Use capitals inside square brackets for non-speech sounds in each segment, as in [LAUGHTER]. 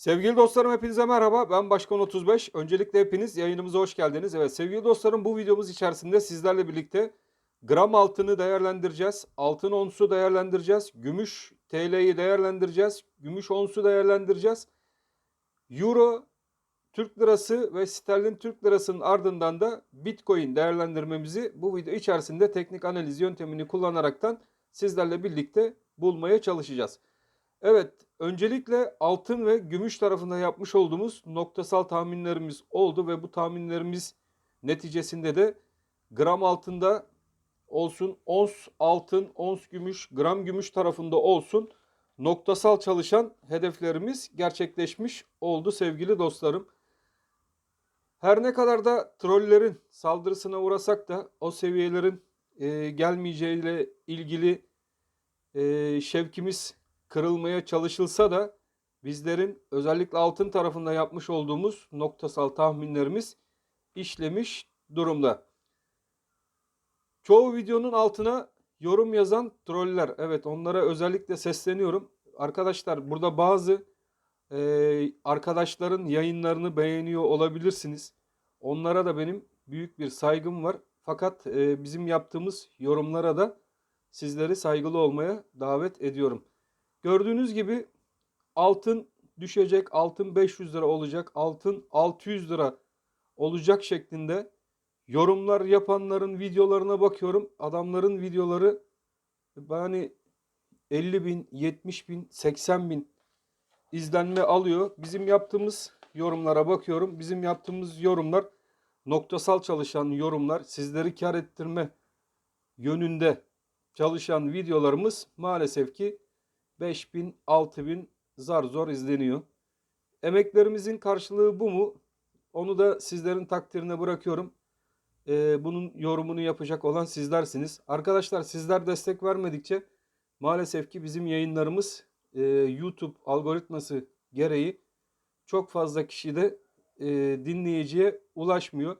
Sevgili dostlarım hepinize merhaba. Ben Başkan 35. Öncelikle hepiniz yayınımıza hoş geldiniz. Evet sevgili dostlarım bu videomuz içerisinde sizlerle birlikte gram altını değerlendireceğiz. Altın onsu değerlendireceğiz. Gümüş TL'yi değerlendireceğiz. Gümüş onsu değerlendireceğiz. Euro, Türk lirası ve sterlin Türk lirasının ardından da Bitcoin değerlendirmemizi bu video içerisinde teknik analiz yöntemini kullanaraktan sizlerle birlikte bulmaya çalışacağız. Evet, öncelikle altın ve gümüş tarafında yapmış olduğumuz noktasal tahminlerimiz oldu ve bu tahminlerimiz neticesinde de gram altında olsun, ons altın, ons gümüş, gram gümüş tarafında olsun noktasal çalışan hedeflerimiz gerçekleşmiş oldu sevgili dostlarım. Her ne kadar da trollerin saldırısına uğrasak da o seviyelerin e, gelmeyeceğiyle ilgili e, şevkimiz kırılmaya çalışılsa da bizlerin özellikle altın tarafında yapmış olduğumuz noktasal tahminlerimiz işlemiş durumda. Çoğu videonun altına yorum yazan troller. Evet onlara özellikle sesleniyorum. Arkadaşlar burada bazı e, arkadaşların yayınlarını beğeniyor olabilirsiniz. Onlara da benim büyük bir saygım var. Fakat e, bizim yaptığımız yorumlara da sizleri saygılı olmaya davet ediyorum. Gördüğünüz gibi altın düşecek, altın 500 lira olacak, altın 600 lira olacak şeklinde yorumlar yapanların videolarına bakıyorum. Adamların videoları yani 50 bin, 70 bin, 80 bin izlenme alıyor. Bizim yaptığımız yorumlara bakıyorum. Bizim yaptığımız yorumlar noktasal çalışan yorumlar, sizleri kar ettirme yönünde çalışan videolarımız maalesef ki 5000, 6000 zar zor izleniyor. Emeklerimizin karşılığı bu mu? Onu da sizlerin takdirine bırakıyorum. Ee, bunun yorumunu yapacak olan sizlersiniz. Arkadaşlar sizler destek vermedikçe maalesef ki bizim yayınlarımız e, YouTube algoritması gereği çok fazla kişi de e, dinleyiciye ulaşmıyor.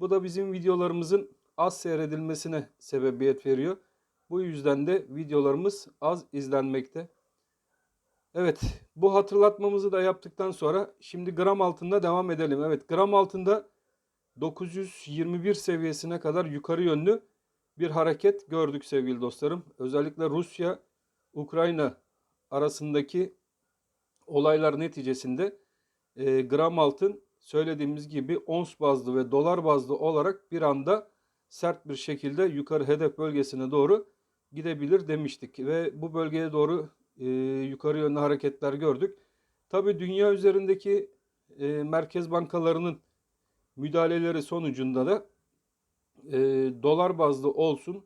Bu da bizim videolarımızın az seyredilmesine sebebiyet veriyor. Bu yüzden de videolarımız az izlenmekte. Evet, bu hatırlatmamızı da yaptıktan sonra şimdi gram altında devam edelim. Evet, gram altında 921 seviyesine kadar yukarı yönlü bir hareket gördük sevgili dostlarım. Özellikle Rusya Ukrayna arasındaki olaylar neticesinde e, gram altın söylediğimiz gibi ons bazlı ve dolar bazlı olarak bir anda sert bir şekilde yukarı hedef bölgesine doğru gidebilir demiştik ve bu bölgeye doğru e, yukarı yönlü hareketler gördük. Tabi dünya üzerindeki e, merkez bankalarının müdahaleleri sonucunda da e, dolar bazlı olsun,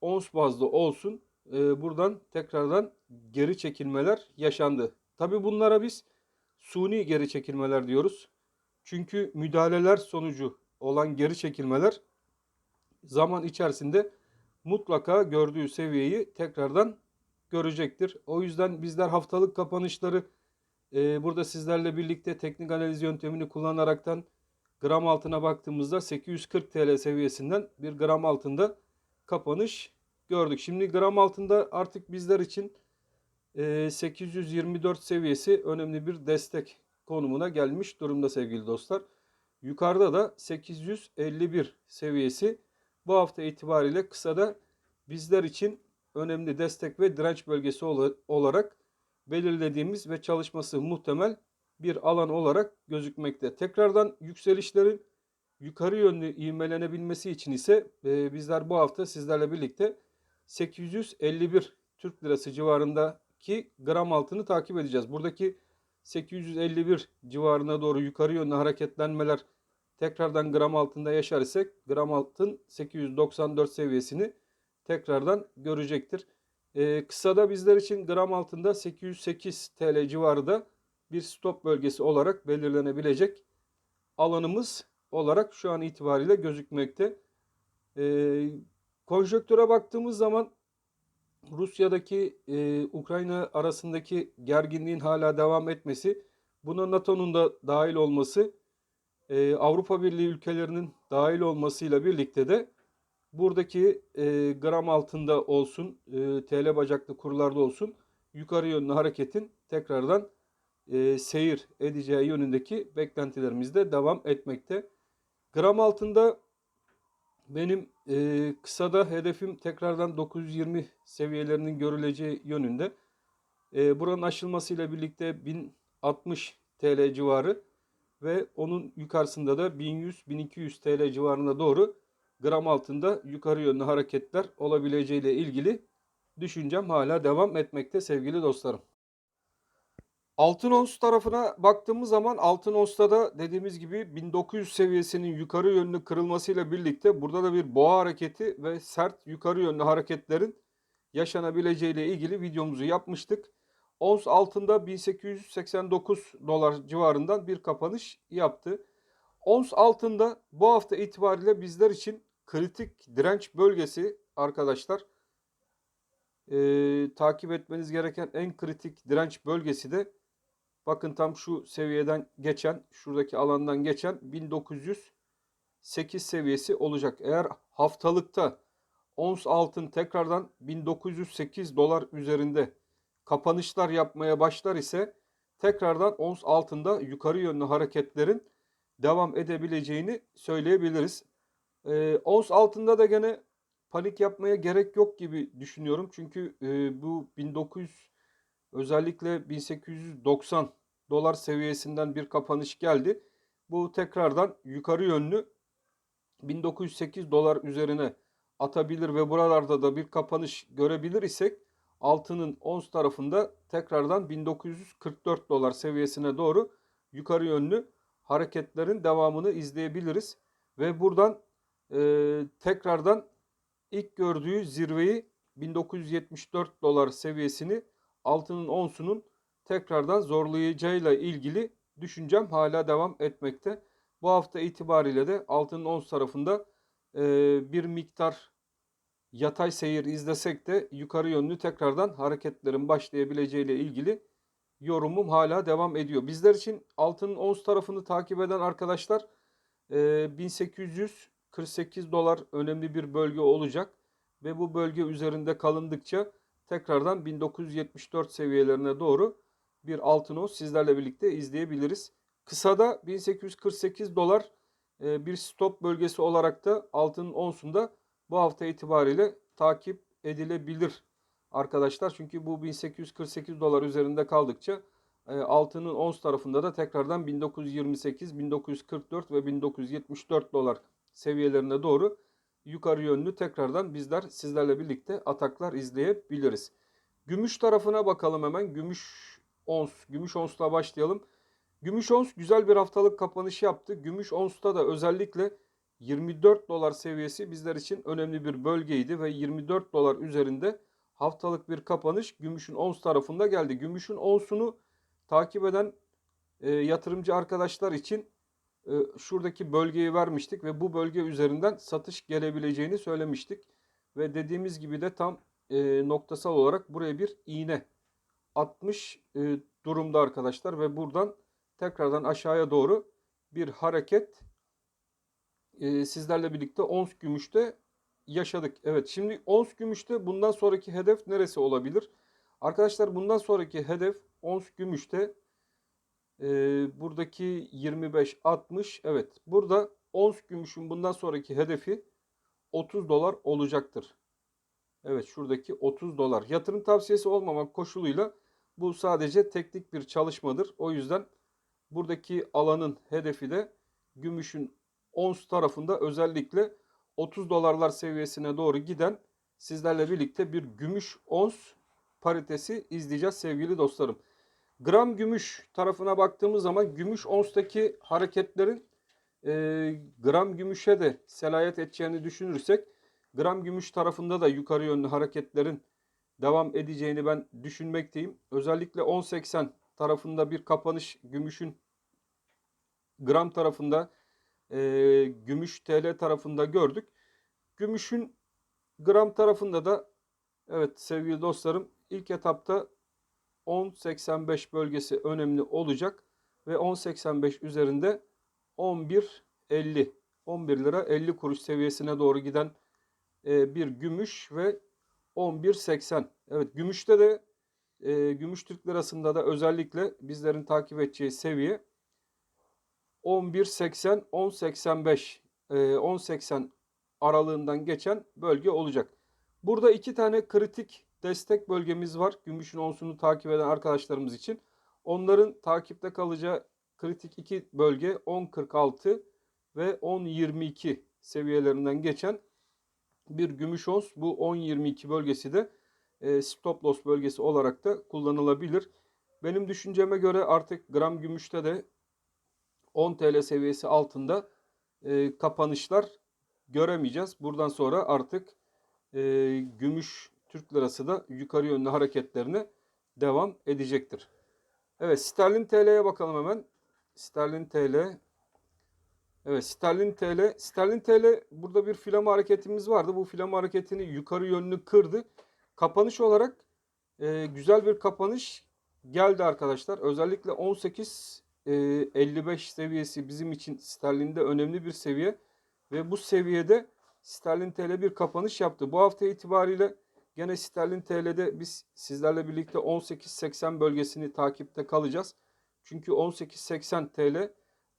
ons bazlı olsun e, buradan tekrardan geri çekilmeler yaşandı. Tabi bunlara biz suni geri çekilmeler diyoruz. Çünkü müdahaleler sonucu olan geri çekilmeler zaman içerisinde mutlaka gördüğü seviyeyi tekrardan görecektir. O yüzden bizler haftalık kapanışları e, burada sizlerle birlikte teknik analiz yöntemini kullanaraktan gram altına baktığımızda 840 TL seviyesinden bir gram altında kapanış gördük. Şimdi gram altında artık bizler için e, 824 seviyesi önemli bir destek konumuna gelmiş durumda sevgili dostlar. Yukarıda da 851 seviyesi bu hafta itibariyle kısada bizler için önemli destek ve direnç bölgesi olarak belirlediğimiz ve çalışması muhtemel bir alan olarak gözükmekte. Tekrardan yükselişlerin yukarı yönlü ivmelenebilmesi için ise e, bizler bu hafta sizlerle birlikte 851 Türk Lirası civarındaki gram altını takip edeceğiz. Buradaki 851 civarına doğru yukarı yönlü hareketlenmeler tekrardan gram altında yaşar isek gram altın 894 seviyesini tekrardan görecektir. Ee, kısada bizler için gram altında 808 TL civarı da bir stop bölgesi olarak belirlenebilecek alanımız olarak şu an itibariyle gözükmekte. Ee, konjöktüre baktığımız zaman Rusya'daki e, Ukrayna arasındaki gerginliğin hala devam etmesi, buna NATO'nun da dahil olması, e, Avrupa Birliği ülkelerinin dahil olmasıyla birlikte de buradaki e, gram altında olsun, e, TL bacaklı kurlarda olsun yukarı yönlü hareketin tekrardan e, seyir edeceği yönündeki beklentilerimiz de devam etmekte. Gram altında benim e, kısada hedefim tekrardan 920 seviyelerinin görüleceği yönünde. E, buranın aşılmasıyla birlikte 1060 TL civarı ve onun yukarısında da 1100-1200 TL civarına doğru gram altında yukarı yönlü hareketler olabileceğiyle ilgili düşüncem hala devam etmekte sevgili dostlarım. Altın ons tarafına baktığımız zaman altın onsta da dediğimiz gibi 1900 seviyesinin yukarı yönlü kırılmasıyla birlikte burada da bir boğa hareketi ve sert yukarı yönlü hareketlerin yaşanabileceğiyle ilgili videomuzu yapmıştık. Ons altında 1889 dolar civarından bir kapanış yaptı. Ons altında bu hafta itibariyle bizler için kritik direnç bölgesi arkadaşlar. Ee, takip etmeniz gereken en kritik direnç bölgesi de bakın tam şu seviyeden geçen şuradaki alandan geçen 1908 seviyesi olacak. Eğer haftalıkta ons altın tekrardan 1908 dolar üzerinde kapanışlar yapmaya başlar ise tekrardan ons altında yukarı yönlü hareketlerin devam edebileceğini söyleyebiliriz. Ee, ons altında da gene panik yapmaya gerek yok gibi düşünüyorum. Çünkü e, bu 1900 özellikle 1890 dolar seviyesinden bir kapanış geldi. Bu tekrardan yukarı yönlü 1908 dolar üzerine atabilir ve buralarda da bir kapanış görebilir isek altının ons tarafında tekrardan 1944 dolar seviyesine doğru yukarı yönlü hareketlerin devamını izleyebiliriz. Ve buradan e, tekrardan ilk gördüğü zirveyi 1974 dolar seviyesini altının onsunun tekrardan zorlayacağıyla ilgili düşüncem hala devam etmekte. Bu hafta itibariyle de altının ons tarafında e, bir miktar yatay seyir izlesek de yukarı yönlü tekrardan hareketlerin başlayabileceğiyle ilgili yorumum hala devam ediyor. Bizler için altının ons tarafını takip eden arkadaşlar e, 1800 48 dolar önemli bir bölge olacak ve bu bölge üzerinde kalındıkça tekrardan 1974 seviyelerine doğru bir altın o sizlerle birlikte izleyebiliriz. Kısada 1848 dolar e, bir stop bölgesi olarak da altının onsunda bu hafta itibariyle takip edilebilir arkadaşlar. Çünkü bu 1848 dolar üzerinde kaldıkça e, altının ons tarafında da tekrardan 1928, 1944 ve 1974 dolar seviyelerine doğru yukarı yönlü tekrardan bizler sizlerle birlikte ataklar izleyebiliriz. Gümüş tarafına bakalım hemen. Gümüş ons, gümüş onsla başlayalım. Gümüş ons güzel bir haftalık kapanış yaptı. Gümüş onsta da özellikle 24 dolar seviyesi bizler için önemli bir bölgeydi ve 24 dolar üzerinde haftalık bir kapanış gümüşün ons tarafında geldi. Gümüşün onsunu takip eden e, yatırımcı arkadaşlar için şuradaki bölgeyi vermiştik ve bu bölge üzerinden satış gelebileceğini söylemiştik. Ve dediğimiz gibi de tam noktasal olarak buraya bir iğne atmış durumda arkadaşlar ve buradan tekrardan aşağıya doğru bir hareket sizlerle birlikte ons gümüşte yaşadık. Evet şimdi ons gümüşte bundan sonraki hedef neresi olabilir? Arkadaşlar bundan sonraki hedef ons gümüşte e, buradaki 25-60 evet burada ons gümüşün bundan sonraki hedefi 30 dolar olacaktır. Evet şuradaki 30 dolar. Yatırım tavsiyesi olmamak koşuluyla bu sadece teknik bir çalışmadır. O yüzden buradaki alanın hedefi de gümüşün ons tarafında özellikle 30 dolarlar seviyesine doğru giden sizlerle birlikte bir gümüş ons paritesi izleyeceğiz sevgili dostlarım. Gram gümüş tarafına baktığımız zaman gümüş onstaki hareketlerin e, gram gümüşe de selayet edeceğini düşünürsek gram gümüş tarafında da yukarı yönlü hareketlerin devam edeceğini ben düşünmekteyim. Özellikle 10.80 tarafında bir kapanış gümüşün gram tarafında e, gümüş TL tarafında gördük. Gümüşün gram tarafında da evet sevgili dostlarım ilk etapta 10.85 bölgesi önemli olacak ve 10.85 üzerinde 11.50 11 lira 50 kuruş seviyesine doğru giden e, bir gümüş ve 11.80 evet gümüşte de e, gümüş Türk lirasında da özellikle bizlerin takip edeceği seviye 11.80 10.85 e, 10.80 aralığından geçen bölge olacak. Burada iki tane kritik destek bölgemiz var. Gümüşün onsunu takip eden arkadaşlarımız için. Onların takipte kalacağı kritik iki bölge 10.46 ve 10.22 seviyelerinden geçen bir gümüş ons. Bu 10.22 bölgesi de e, stop loss bölgesi olarak da kullanılabilir. Benim düşünceme göre artık gram gümüşte de 10 TL seviyesi altında e, kapanışlar göremeyeceğiz. Buradan sonra artık e, gümüş Türk lirası da yukarı yönlü hareketlerine devam edecektir. Evet sterlin TL'ye bakalım hemen. Sterlin TL. Evet sterlin TL. Sterlin TL burada bir filama hareketimiz vardı. Bu filama hareketini yukarı yönlü kırdı. Kapanış olarak e, güzel bir kapanış geldi arkadaşlar. Özellikle 18 e, 55 seviyesi bizim için sterlinde önemli bir seviye. Ve bu seviyede sterlin TL bir kapanış yaptı. Bu hafta itibariyle gene sterlin TL'de biz sizlerle birlikte 18.80 bölgesini takipte kalacağız. Çünkü 18.80 TL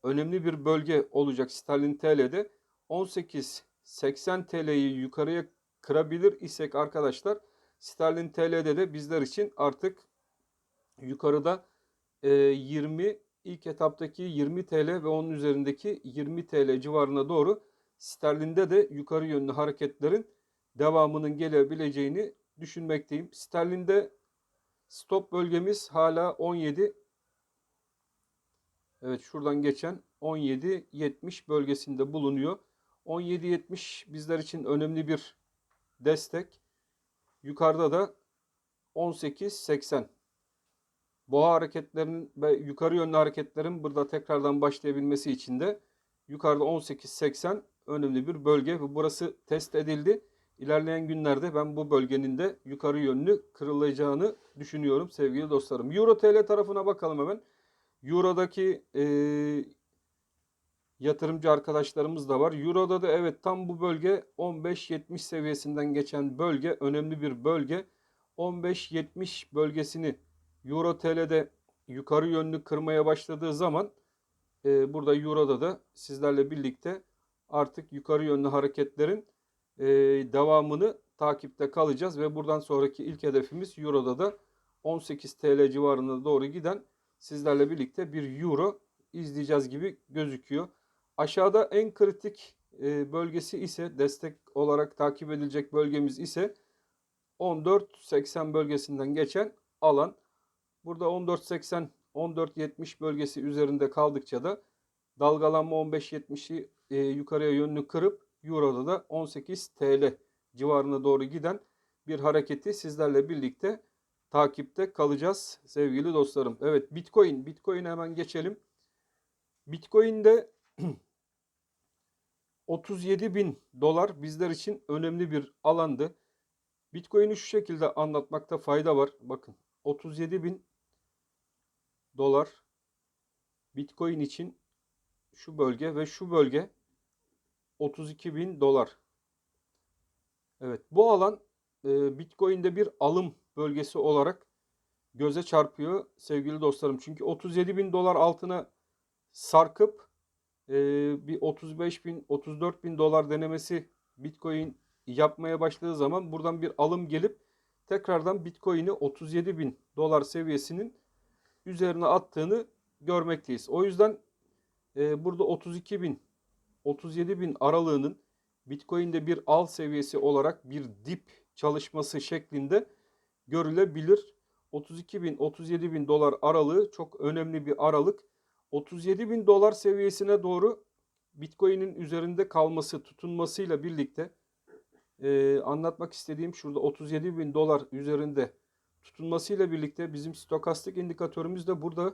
önemli bir bölge olacak sterlin TL'de. 18.80 TL'yi yukarıya kırabilir isek arkadaşlar sterlin TL'de de bizler için artık yukarıda e, 20 ilk etaptaki 20 TL ve onun üzerindeki 20 TL civarına doğru sterlinde de yukarı yönlü hareketlerin devamının gelebileceğini düşünmekteyim. Sterlinde stop bölgemiz hala 17 Evet şuradan geçen 17.70 bölgesinde bulunuyor. 17.70 bizler için önemli bir destek. Yukarıda da 18.80. Boğa hareketlerinin ve yukarı yönlü hareketlerin burada tekrardan başlayabilmesi için de yukarıda 18.80 önemli bir bölge ve burası test edildi. İlerleyen günlerde ben bu bölgenin de yukarı yönlü kırılacağını düşünüyorum sevgili dostlarım. Euro TL tarafına bakalım hemen. Euro'daki e, yatırımcı arkadaşlarımız da var. Euro'da da evet tam bu bölge 15-70 seviyesinden geçen bölge önemli bir bölge. 15-70 bölgesini Euro TL'de yukarı yönlü kırmaya başladığı zaman e, burada Euro'da da sizlerle birlikte artık yukarı yönlü hareketlerin e, devamını takipte kalacağız ve buradan sonraki ilk hedefimiz Euro'da da 18 TL civarına doğru giden sizlerle birlikte bir Euro izleyeceğiz gibi gözüküyor. Aşağıda en kritik e, bölgesi ise destek olarak takip edilecek bölgemiz ise 14.80 bölgesinden geçen alan. Burada 14.80 14.70 bölgesi üzerinde kaldıkça da dalgalanma 15.70'i e, yukarıya yönlü kırıp Euro'da da 18 TL civarına doğru giden bir hareketi sizlerle birlikte takipte kalacağız sevgili dostlarım. Evet Bitcoin. Bitcoin hemen geçelim. Bitcoin'de [CLEARS THROAT] 37 bin dolar bizler için önemli bir alandı. Bitcoin'i şu şekilde anlatmakta fayda var. Bakın 37 bin dolar Bitcoin için şu bölge ve şu bölge 32 bin dolar. Evet bu alan e, Bitcoin'de bir alım bölgesi olarak göze çarpıyor sevgili dostlarım. Çünkü 37 bin dolar altına sarkıp e, bir 35 bin 34 bin dolar denemesi Bitcoin yapmaya başladığı zaman buradan bir alım gelip tekrardan Bitcoin'i 37 bin dolar seviyesinin üzerine attığını görmekteyiz. O yüzden e, burada 32 bin 37 bin aralığının Bitcoin'de bir al seviyesi olarak bir dip çalışması şeklinde görülebilir. 32 bin 37 bin dolar aralığı çok önemli bir aralık. 37 bin dolar seviyesine doğru Bitcoin'in üzerinde kalması tutunmasıyla birlikte e, anlatmak istediğim şurada 37 bin dolar üzerinde tutunmasıyla birlikte bizim stokastik indikatörümüz de burada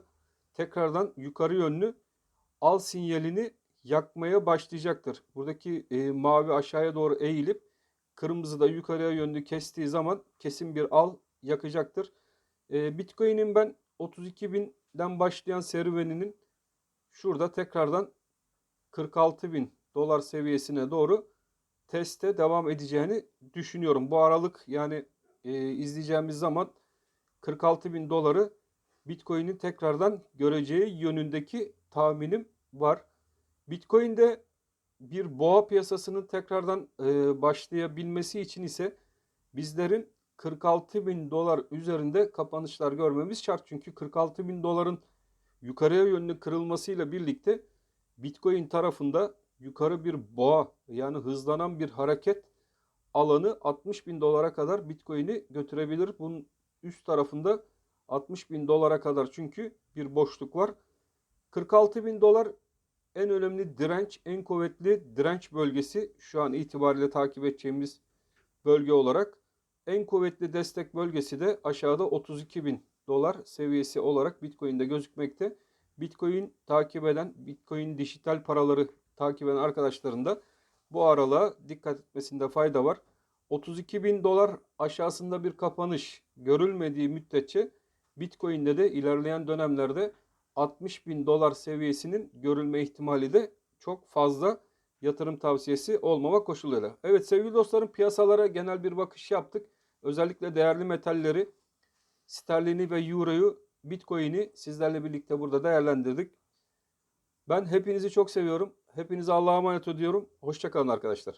tekrardan yukarı yönlü al sinyalini yakmaya başlayacaktır. Buradaki e, mavi aşağıya doğru eğilip kırmızı da yukarıya yönlü kestiği zaman kesin bir al yakacaktır. E, Bitcoin'in ben 32 binden başlayan serüveninin şurada tekrardan 46 bin dolar seviyesine doğru teste devam edeceğini düşünüyorum. Bu aralık yani e, izleyeceğimiz zaman 46 bin doları Bitcoin'in tekrardan göreceği yönündeki tahminim var. Bitcoin'de bir boğa piyasasının tekrardan e, başlayabilmesi için ise bizlerin 46 bin dolar üzerinde kapanışlar görmemiz şart. Çünkü 46 bin doların yukarıya yönlü kırılmasıyla birlikte Bitcoin tarafında yukarı bir boğa yani hızlanan bir hareket alanı 60 bin dolara kadar Bitcoin'i götürebilir. Bunun üst tarafında 60 bin dolara kadar çünkü bir boşluk var. 46 bin dolar en önemli direnç, en kuvvetli direnç bölgesi şu an itibariyle takip edeceğimiz bölge olarak. En kuvvetli destek bölgesi de aşağıda 32 bin dolar seviyesi olarak Bitcoin'de gözükmekte. Bitcoin takip eden, Bitcoin dijital paraları takip eden arkadaşların da bu aralığa dikkat etmesinde fayda var. 32 bin dolar aşağısında bir kapanış görülmediği müddetçe Bitcoin'de de ilerleyen dönemlerde 60 bin dolar seviyesinin görülme ihtimali de çok fazla yatırım tavsiyesi olmama koşuluyla. Evet sevgili dostlarım piyasalara genel bir bakış yaptık. Özellikle değerli metalleri, sterlini ve euroyu, bitcoin'i sizlerle birlikte burada değerlendirdik. Ben hepinizi çok seviyorum. Hepinize Allah'a emanet ediyorum. Hoşçakalın arkadaşlar.